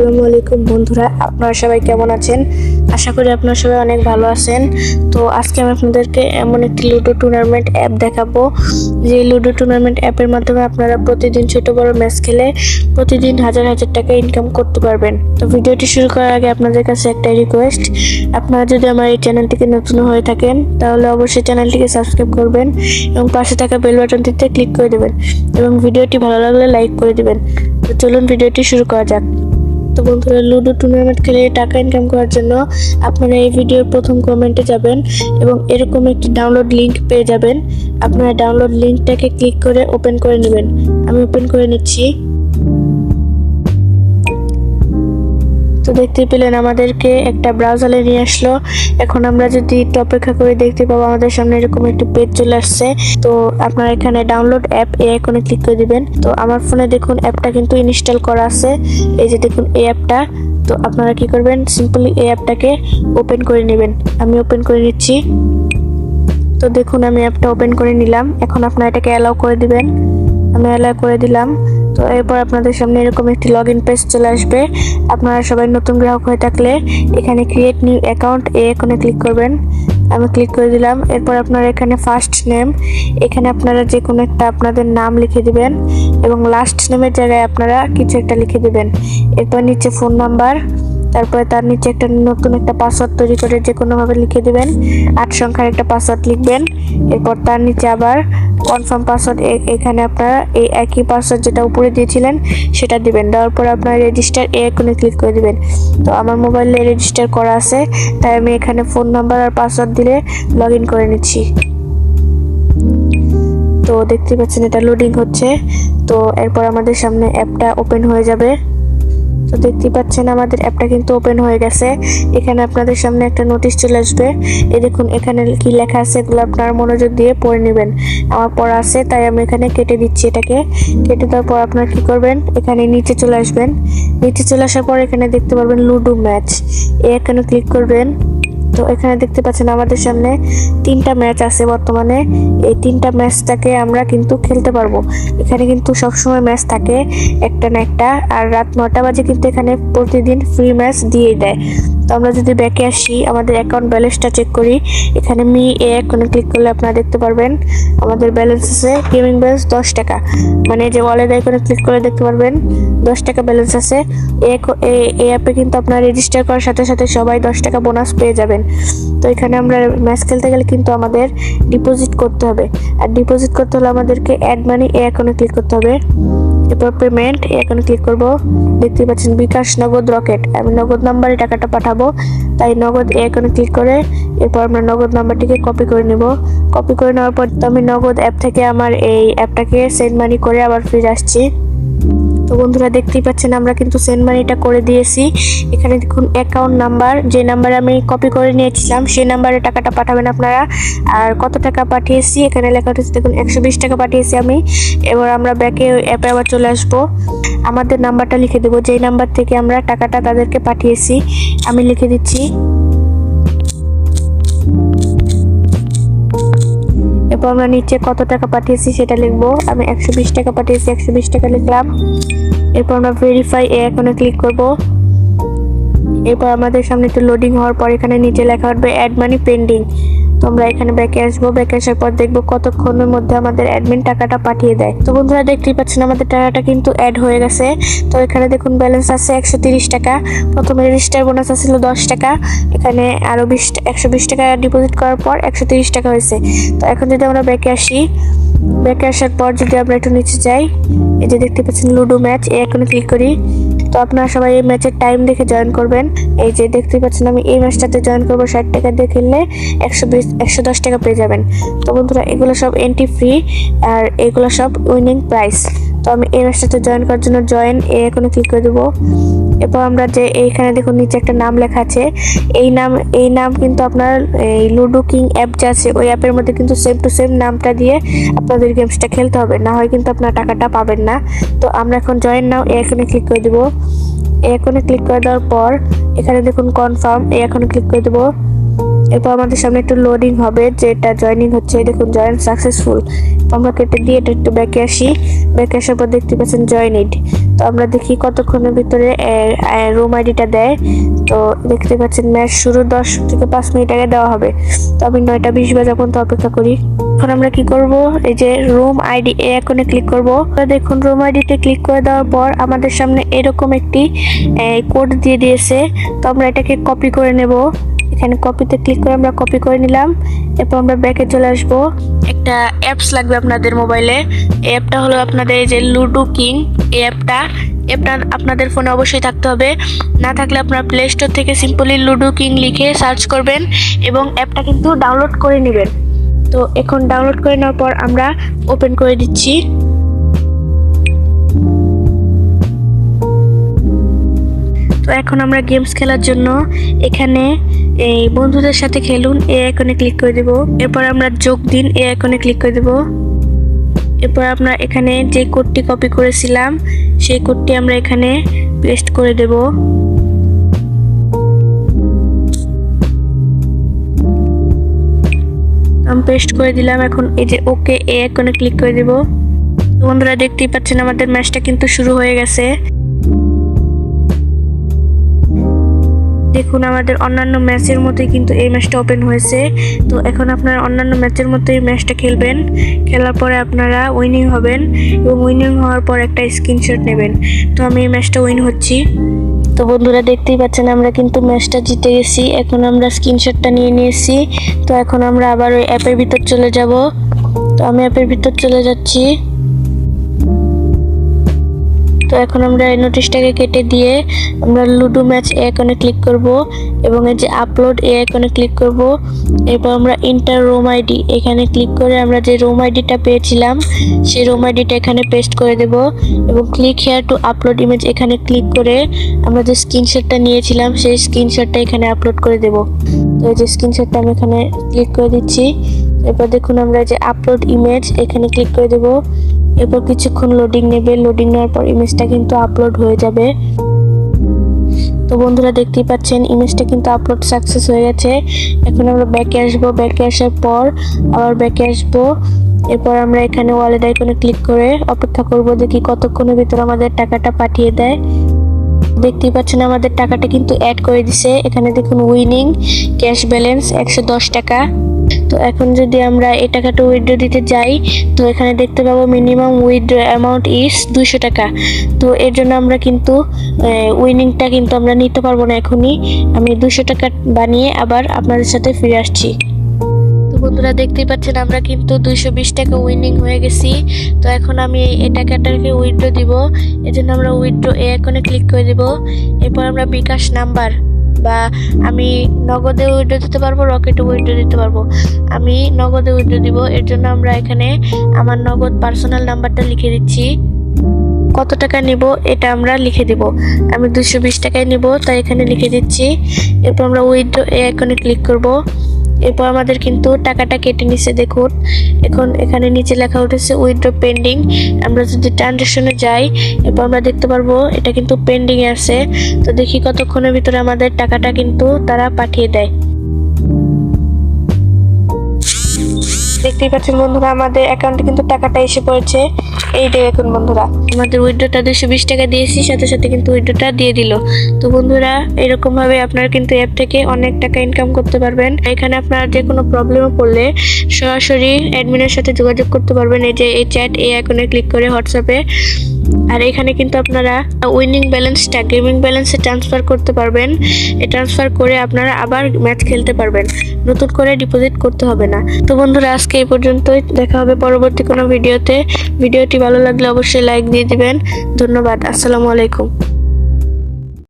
আসসালামু আলাইকুম বন্ধুরা, আপনারা সবাই কেমন আছেন? আশা করি আপনারা সবাই অনেক ভালো আছেন। তো আজকে আমি আপনাদেরকে এমন একটি লুডো টুর্নামেন্ট অ্যাপ দেখাবো। যে লুডো টুর্নামেন্ট অ্যাপের মাধ্যমে আপনারা প্রতিদিন ছোট বড় ম্যাচ খেলে প্রতিদিন হাজার হাজার টাকা ইনকাম করতে পারবেন। তো ভিডিওটি শুরু করার আগে আপনাদের কাছে একটাই রিকোয়েস্ট আপনারা যদি আমার এই চ্যানেলটিকে নতুন হয়ে থাকেন, তাহলে অবশ্যই চ্যানেলটিকে সাবস্ক্রাইব করবেন এবং পাশে থাকা বেল বাটনটিতে ক্লিক করে দেবেন এবং ভিডিওটি ভালো লাগলে লাইক করে দেবেন। তো চলুন ভিডিওটি শুরু করা যাক। তো বন্ধুরা, লুডো টুর্নামেন্ট খেলে টাকা ইনকাম করার জন্য আপনারা এই ভিডিওর প্রথম কমেন্টে যাবেন এবং এরকম একটি ডাউনলোড লিঙ্ক পেয়ে যাবেন। আপনারা ডাউনলোড লিঙ্কটাকে ক্লিক করে ওপেন করে নেবেন। আমি ওপেন করে নিচ্ছি। তো দেখতে পেলেন আমাদেরকে একটা ব্রাউজারে নিয়ে আসলো। এখন আমরা যদি একটু অপেক্ষা করে দেখতে পাবো, আমাদের সামনে এরকম একটি পেজ চলে আসছে। তো আপনারা এখানে ডাউনলোড অ্যাপ এই আইকনে ক্লিক করে দিবেন। তো আমার ফোনে দেখুন অ্যাপটা কিন্তু ইনস্টল করা আছে। এই যে দেখুন এই অ্যাপটা তো আপনারা কি করবেন? সিম্পলি এই অ্যাপটাকে ওপেন করে নেবেন। আমি ওপেন করে নিচ্ছি। তো দেখুন আমি অ্যাপটা ওপেন করে নিলাম। এখন আপনারা এটাকে অ্যালাউ করে দিবেন। আমি অ্যালাউ করে দিলাম। তো এরপর আপনাদের সামনে এরকম একটি লগ ইন পেজ চলে আসবে। আপনারা সবাই নতুন গ্রাহক হয়ে থাকলে এখানে ক্রিয়েট নিউ অ্যাকাউন্ট এ এখানে ক্লিক করবেন। আমি ক্লিক করে দিলাম। এরপর আপনারা এখানে ফার্স্ট নেম এখানে আপনারা যে কোনো একটা আপনাদের নাম লিখে দিবেন এবং লাস্ট নেমের জায়গায় আপনারা কিছু একটা লিখে দিবেন। এরপর নিচে ফোন নাম্বার তারপরে তার নিচে একটা নতুন একটা পাসওয়ার্ড তৈরি করে যে কোনোভাবে লিখে দিবেন। আট সংখ্যার একটা পাসওয়ার্ড লিখবেন। এরপর তার নিচে আবার কনফার্ম পাসওয়ার্ড এখানে আপনারা এই একই পাসওয়ার্ড যেটা উপরে দিয়েছিলেন, সেটা দিবেন। দেওয়ার পর আপনারা রেজিস্টার এ এখানে ক্লিক করে দিবেন। তো আমার মোবাইলে রেজিস্টার করা আছে, তাই আমি এখানে ফোন নাম্বার আর পাসওয়ার্ড দিলে লগ ইন করে নিচ্ছি। তো দেখতে পাচ্ছেন এটা লোডিং হচ্ছে। তো এরপর আমাদের সামনে অ্যাপটা ওপেন হয়ে যাবে। তো দেখতে পাচ্ছেন আমাদের অ্যাপটা কিন্তু ওপেন হয়ে গেছে। এখানে আপনাদের সামনে একটা নোটিশ চলে আসবে। এ দেখুন, এখানে কি লেখা আছে এগুলো আপনার মনোযোগ দিয়ে পড়ে নেবেন। আমার পড়া আছে, তাই আমি এখানে কেটে দিচ্ছি এটাকে। কেটে দেওয়ার পর আপনারা কি করবেন? এখানে নিচে চলে আসবেন। নিচে চলে আসার পর এখানে দেখতে পারবেন লুডো ম্যাচ। এ এখানে ক্লিক করবেন। তো এখানে দেখতে পাচ্ছেন আমাদের সামনে তিনটা ম্যাচ আছে বর্তমানে। এই তিনটা ম্যাচটাকে আমরা কিন্তু খেলতে পারব। এখানে কিন্তু সবসময় ম্যাচ থাকে একটা না একটা। আর রাত নটা বাজে কিন্তু এখানে প্রতিদিন ফ্রি ম্যাচ দিয়ে দেয়। তো আমরা যদি ব্যাকে আসি, আমাদের অ্যাকাউন্ট ব্যালেন্সটা চেক করি, এখানে মি এ অ্যাকাউন্টে ক্লিক করলে আপনারা দেখতে পারবেন, আমাদের ব্যালেন্স আছে গেমিং ব্যালেন্স দশ টাকা। মানে যে ওয়ালেট আইকনে ক্লিক করে দেখতে পারবেন, দশ টাকা ব্যালেন্স আছে। এই অ্যাপে কিন্তু আপনারা রেজিস্টার করার সাথে সাথে সবাই দশ টাকা বোনাস পেয়ে যাবেন। তো এখানে আমরা ম্যাচ খেলতে গেলে কিন্তু আমাদের ডিপোজিট করতে হবে। আর ডিপোজিট করতে হলে আমাদেরকে অ্যাড মানি এ অ্যাকাউন্টে ক্লিক করতে হবে। এরপর পেমেন্ট এখানে ক্লিক করব। দেখতে পাচ্ছেন বিকাশ নগদ রকেট। আমি নগদ নাম্বারে টাকাটা পাঠাবো। তাই নগদ এখানে ক্লিক করে এরপর আমরা নগদ নাম্বারটিকে কপি করে নেব। কপি করে নেওয়ার পর তো আমি নগদ অ্যাপ থেকে আমার এই অ্যাপটাকে সেন্ড মানি করে আবার ফিরে আসছি। তো বন্ধুরা দেখতেই পাচ্ছেন, আমরা কিন্তু সেন্ড মানিটা করে দিয়েছি। এখানে দেখুন অ্যাকাউন্ট নাম্বার যে নাম্বারে আমি কপি করে নিয়েছিলাম, সেই নাম্বারে টাকাটা পাঠাবেন আপনারা। আর কত টাকা পাঠিয়েছি, এখানে লেখা হচ্ছে দেখুন, একশো বিশ টাকা পাঠিয়েছি আমি। এবার আমরা ব্যাকে অ্যাপে আবার চলে আসব। আমাদের নাম্বারটা লিখে দেবো। যেই নাম্বার থেকে আমরা টাকাটা তাদেরকে পাঠিয়েছি, আমি লিখে দিচ্ছি। এরপর আমরা নিচে কত টাকা পাঠিয়েছি সেটা লিখব। আমি একশো বিশ টাকা পাঠিয়েছি, একশো বিশ টাকা লিখলাম। এরপর আমরা ভেরিফাই এ এখানে ক্লিক করব। এরপর আমাদের সামনে একটু লোডিং হওয়ার পর এখানে নিচে লেখা উঠবে অ্যাড মানি পেন্ডিং তো আমরা এখানে ব্যাকে আসব। ব্যাকে আসার পর দেখব কতক্ষণের মধ্যে আমাদের অ্যাডমিন টাকাটা পাঠিয়ে দেয়। তো বন্ধুরা দেখতেই পাচ্ছেন আমাদের টাকাটা কিন্তু অ্যাড হয়ে গেছে। তো এখানে দেখুন ব্যালেন্স আছে একশো তিরিশ টাকা। প্রথমে রেজিস্টার বোনাস আছিল দশ টাকা। এখানে আরও বিশ, একশো বিশ টাকা ডিপোজিট করার পর একশো তিরিশ টাকা হয়েছে। তো এখন যদি আমরা ব্যাকে আসি ব্যাকে আসার পর যদি আমরা একটু নিচে যাই, এই যে দেখতে পাচ্ছেন লুডো ম্যাচ, এই এখানে ক্লিক করি, তো আপনারা সবাই এই ম্যাচের টাইম দেখে জয়েন করবেন। এই যে দেখতে পাচ্ছেন আমি এই ম্যাচটাতে জয়েন করব, ষাট টাকা দিয়ে খেললে একশো বিশ, একশো দশ টাকা পেয়ে যাবেন। তো বন্ধুরা, এগুলো সব এন্ট্রি ফ্রি আর এগুলো সব উইনিং প্রাইস তো আমি এই ম্যাচটাতে জয়েন করার জন্য জয়েন এ এখানে ক্লিক করে দেবো। এরপর আমরা যে এইখানে দেখুন নিচে একটা নাম লেখা আছে। এই নাম এই নাম কিন্তু আপনার এই লুডো কিং অ্যাপ যে আছে, ওই অ্যাপের মধ্যে কিন্তু সেম টু সেম নামটা দিয়ে আপনাদের গেমসটা খেলতে হবে। না হয় কিন্তু আপনার টাকাটা পাবেন না। তো আমরা এখন জয়েন নাও এখানে ক্লিক করে দেবো। এখানে ক্লিক করে দেওয়ার পর এখানে দেখুন কনফার্ম এ এখানে ক্লিক করে দেবো। এরপর আমাদের সামনে একটু লোডিং হবে, যেটা জয়েনিং হচ্ছে দেখুন জয়েন সাকসেসফুল আমরা কেটে দিয়ে এটা একটু ব্যাকে আসি। ব্যাকে আসার পর দেখতে পাচ্ছেন জয়েন ইট তো আমরা দেখি কতক্ষণের ভিতরে রুম আইডিটা দেয়। তো দেখতে পাচ্ছেন ম্যাচ শুরু দশ থেকে পাঁচ মিনিট আগে দেওয়া হবে। তো আমি নয়টা বিশ বাজা পর্যন্ত অপেক্ষা করি। এখন আমরা কি করব? এই যে রুম আইডি এ এখনে ক্লিক করব। দেখুন রুম আইডিতে ক্লিক করে দেওয়ার পর আমাদের সামনে এরকম একটি কোড দিয়ে দিয়েছে। তো আমরা এটাকে কপি করে নেব। এখানে কপিতে ক্লিক করে আমরা কপি করে নিলাম। এরপর আমরা ব্যাকে চলে আসব। একটা অ্যাপস লাগবে আপনাদের মোবাইলে অ্যাপটা হলো আপনাদের এই যে লুডো কিং এই অ্যাপটা অ্যাপটা আপনাদের ফোনে অবশ্যই থাকতে হবে। না থাকলে আপনার প্লে স্টোর থেকে সিম্পলি লুডো কিং লিখে সার্চ করবেন এবং অ্যাপটা কিন্তু ডাউনলোড করে নেবেন। তো এখন ডাউনলোড করে নেওয়ার পর আমরা ওপেন করে দিচ্ছি। তো এখন আমরা গেমস খেলার জন্য এখানে এই বন্ধুদের সাথে খেলুন, এ আইকনে ক্লিক করে দেব। এরপর আমরা যোগ দিন, এ আইকনে ক্লিক করে দেব। এরপর আমরা এখানে যে কোডটি কপি করেছিলাম, সেই কোডটি আমরা এখানে পেস্ট করে দেব। আমি পেস্ট করে দিলাম, এখন এই যে ওকে এ আইকনে ক্লিক করে দেব। বন্ধুরা দেখতেই পাচ্ছেন, আমাদের ম্যাচটা কিন্তু শুরু হয়ে গেছে। দেখুন, আমাদের অন্যান্য ম্যাচের মতোই কিন্তু এই ম্যাচটা ওপেন হয়েছে। তো এখন আপনারা অন্যান্য ম্যাচের মতোই ম্যাচটা খেলবেন। খেলার পরে আপনারা উইনিং হবেন এবং উইনিং হওয়ার পর একটা স্ক্রিনশট নেবেন। তো আমি এই ম্যাচটা উইন হচ্ছি। তো বন্ধুরা, দেখতেই পাচ্ছেন, আমরা কিন্তু ম্যাচটা জিতে গেছি। এখন আমরা স্ক্রিনশটটা নিয়ে নিয়েছি। তো এখন আমরা আবার ওই অ্যাপের ভিতর চলে যাব। তো আমি অ্যাপের ভিতর চলে যাচ্ছি। তো এখন আমরা এই নোটিশটাকে কেটে দিয়ে আমরা লুডো ম্যাচ এ আইকনে ক্লিক করব এবং এই যে আপলোড এ আইকনে ক্লিক করব। এরপর আমরা ইন্টার রোম আইডি এখানে ক্লিক করে আমরা যে রোম আইডিটা পেয়েছিলাম, সেই রোম আইডিটা এখানে পেস্ট করে দেব এবং click here to upload image এখানে ক্লিক করে আমরা যে স্ক্রিনশটটা নিয়েছিলাম, সেই স্ক্রিনশটটা এখানে আপলোড করে দেব। তো এই যে স্ক্রিনশটটা আমি এখানে ক্লিক করে দিচ্ছি। এরপর দেখুন আমরা যে আপলোড ইমেজ এখানে ক্লিক করে দেব। এরপর কিছুক্ষণ লোডিং নেবে। লোডিং নেওয়ার পর ইমেজটা কিন্তু আপলোড হয়ে যাবে। তো বন্ধুরা দেখতেই পাচ্ছেন ইমেজটা কিন্তু আপলোড সাকসেস হয়ে গেছে। এখন আমরা ব্যাকে আসব। ব্যাকে আসার পর আবার ব্যাকে আসব। এরপর আমরা এখানে ওয়ালেট আইকনে ক্লিক করে অপেক্ষা করব দেখি কতক্ষণের ভিতর আমাদের টাকাটা পাঠিয়ে দেয়। দেখতেই পাচ্ছেন, আমাদের টাকাটা কিন্তু অ্যাড করে দিছে। এখানে দেখুন উইনিং ক্যাশ ব্যালেন্স একশো দশ টাকা। তো এখন যদি আমরা এই টাকাটা উইথড্র দিতে যাই তো এখানে দেখতে পাবো মিনিমাম উইথড্র অ্যামাউন্ট ইস দুশো টাকা তো এর জন্য আমরা কিন্তু উইনিংটা কিন্তু আমরা নিতে পারব না এখনই আমি দুশো টাকা বানিয়ে আবার আপনাদের সাথে ফিরে আসছি বন্ধুরা দেখতেই পাচ্ছেন আমরা কিন্তু দুইশো বিশ টাকা উইনিং হয়ে গেছি তো এখন আমি এই টাকাটাকে উইথড্র দিব এর জন্য আমরা উইথড্র এ আইকনে ক্লিক করে দিব এরপর আমরা বিকাশ নাম্বার বা আমি নগদে উইড্রো দিতে পারব রকেটে উইড্রো দিতে পারব। আমি নগদে উইড্রো দিব, এর জন্য আমরা এখানে আমার নগদ পার্সোনাল নাম্বারটা লিখে দিচ্ছি। কত টাকা নিব, এটা আমরা লিখে দিব। আমি দুশো বিশ টাকায় নিব, তাই এখানে লিখে দিচ্ছি। এরপর আমরা উইড্রো এ আইকনে ক্লিক করব। এরপর আমাদের কিন্তু টাকাটা কেটে নিচ্ছে দেখুন। এখন এখানে নিচে লেখা উঠেছে উইথড্র পেন্ডিং আমরা যদি ট্রানজেকশনে যাই, এরপর আমরা দেখতে পারব, এটা কিন্তু পেন্ডিং এ আছে। তো দেখি কতক্ষণের ভিতরে আমাদের টাকাটা কিন্তু তারা পাঠিয়ে দেয়। দেখতেই পাচ্ছেন বন্ধুরা, আমাদের অ্যাকাউন্টে কিন্তু টাকাটা এসে পড়েছে। এই দেখুন বন্ধুরা, আমাদের উইড্রোটা দুশো বিশ টাকা দিয়েছি, সাথে সাথে কিন্তু উইড্রোটা দিয়ে দিল। তো বন্ধুরা, এরকমভাবে আপনারা কিন্তু অ্যাপ থেকে অনেক টাকা ইনকাম করতে পারবেন। এখানে আপনারা যে কোনো প্রবলেমে পড়লে সরাসরি অ্যাডমিনের সাথে যোগাযোগ করতে পারবেন। এই যে এই চ্যাট এই আইকনে ক্লিক করে হোয়াটসঅ্যাপে আর এখানে কিন্তু আপনারা উইনিং ব্যালেন্সটা গেমিং ব্যালেন্সে ট্রান্সফার করতে পারবেন। ট্রান্সফার করে আপনারা আবার ম্যাচ খেলতে পারবেন। নতুন করে ডিপোজিট করতে হবে না। তো বন্ধুরা, আজকে এই পর্যন্তই। দেখা হবে পরবর্তী কোনো ভিডিওতে ভিডিওটি ভালো লাগলে অবশ্যই লাইক দিয়ে দিবেন। ধন্যবাদ। আসসালামু আলাইকুম।